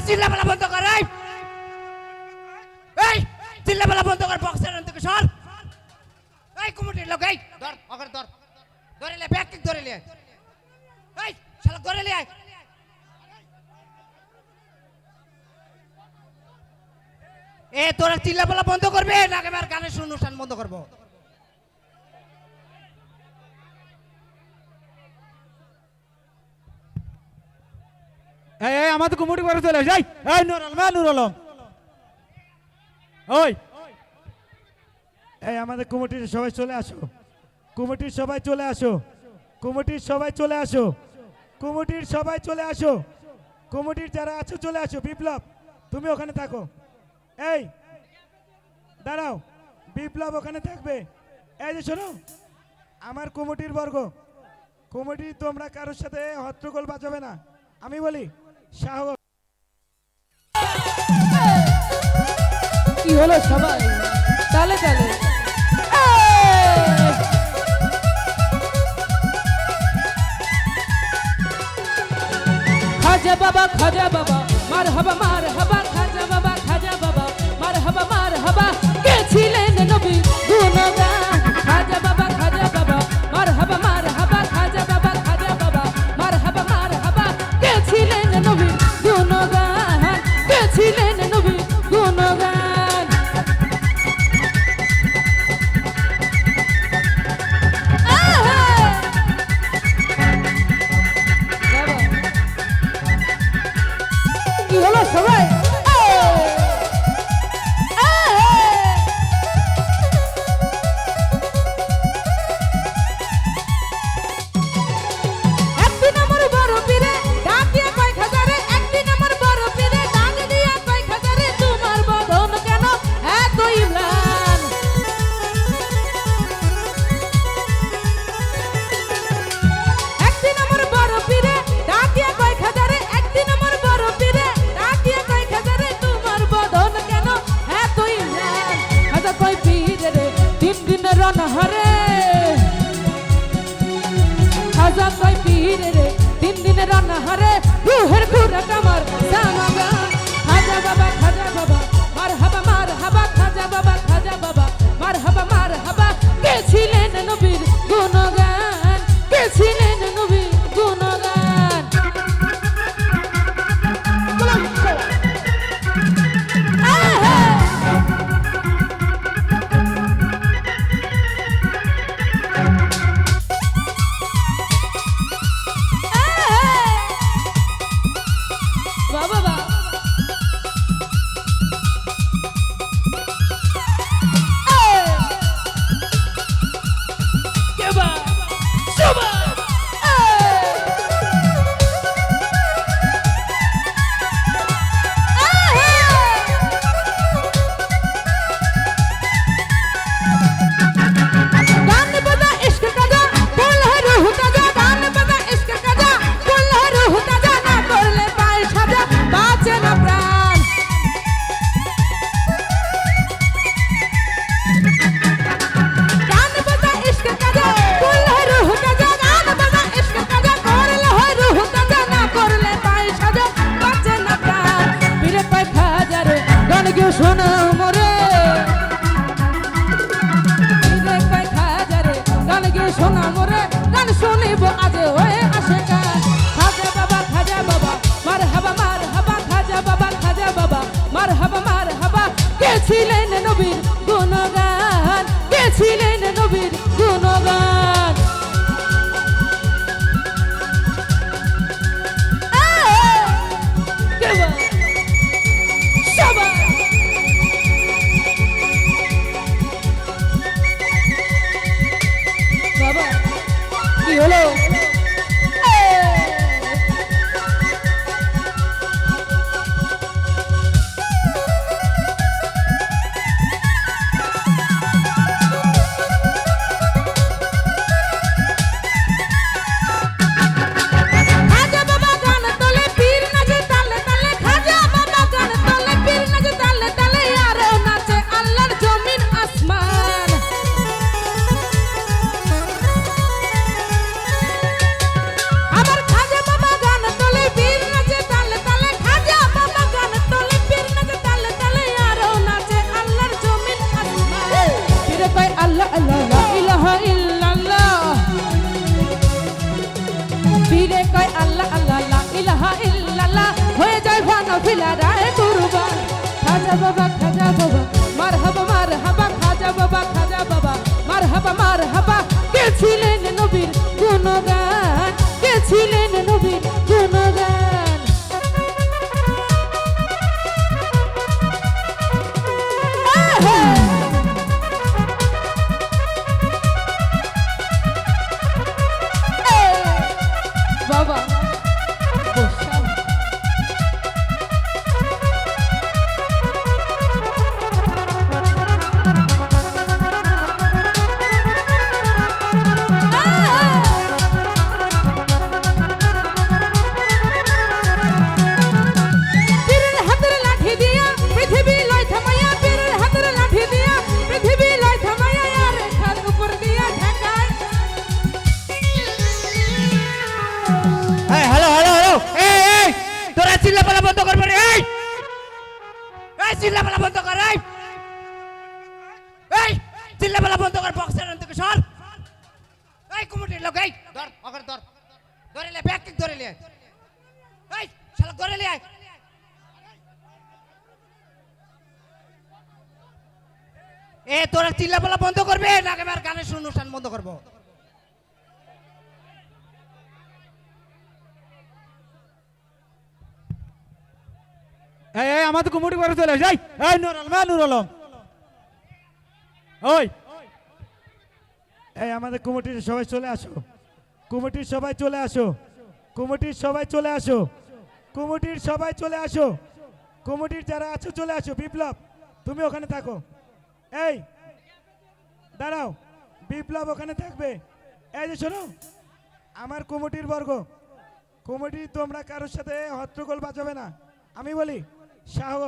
এই চিল্লাপালা বন্ধ কর, এই। এই চিল্লাপালা বন্ধ কর বক্সের থেকে সর। এই, কুমুটির লোক, এই। ধর, অগর ধর। ধরে লে ব্যাগ কিক ধরে লে। এই, শালা, ধরে লে এ, তোরা চিল্লাপালা বন্ধ করবে? না একেবারে গানের অনুষ্ঠান বন্ধ করব। এই এই, আমাদের কুমুটি করে চলে যাই এই নুর আলম নুর আলম ওই। এই, আমাদের কুমুটির সবাই চলে আসো। কুমুটির সবাই চলে আসো। কুমুটির সবাই চলে আসো। কুমুটির সবাই চলে আসো। কুমুটির যারা আছো, চলে আসো। বিপ্লব, তুমি ওখানে থাকো। এই, দাঁড়াও। বিপ্লব ওখানে থাকবে। এই যে শোনো, আমার কুমুটির বর্গ। কুমুটি তোমরা কারোর সাথে হট্টগোল বাজাবে না। আমি বলি কি হলো সবাই? তালে তালে। খাজা বাবা খাজা বাবা মার হবা মার হাবা। ফিরে কয় আল্লাহ আল্লাহ ইলাহা ইল্লাল্লাহ। হয়ে যায় ভানা ফিলারা কুরবান খাজা বাবা খাজা বাবা। এই চিল্লাপালা বন্ধ কর বক্সের থেকে সর। এই কমিটির লোক, এই, ধর অগর ধর। ধরে লে ব্যাগ ধরে লে এই, শালা, ধরে লে এ, তোরা চিল্লাপালা বন্ধ করবে? না একেবারে গানের অনুষ্ঠান বন্ধ করব? এই আমাদের কুমুটি করে চলে যাই। এই নুর আলম নুর আলম। ওই। এই আমাদের কুমুটির সবাই চলে আসো। কুমুটির সবাই চলে আসো। কুমুটির সবাই চলে আসো। কুমুটির সবাই চলে আসো। কুমুটির যারা আছো চলে আসো, বিপ্লব, তুমি ওখানে থাকো। এই, দাঁড়াও, বিপ্লব ওখানে থাকবে। এই যে শোনো, আমার কুমুটির বর্গ। কুমুটি তোমরা কারোর সাথে হট্টগোল বাজাবে না। আমি বলি, শাহ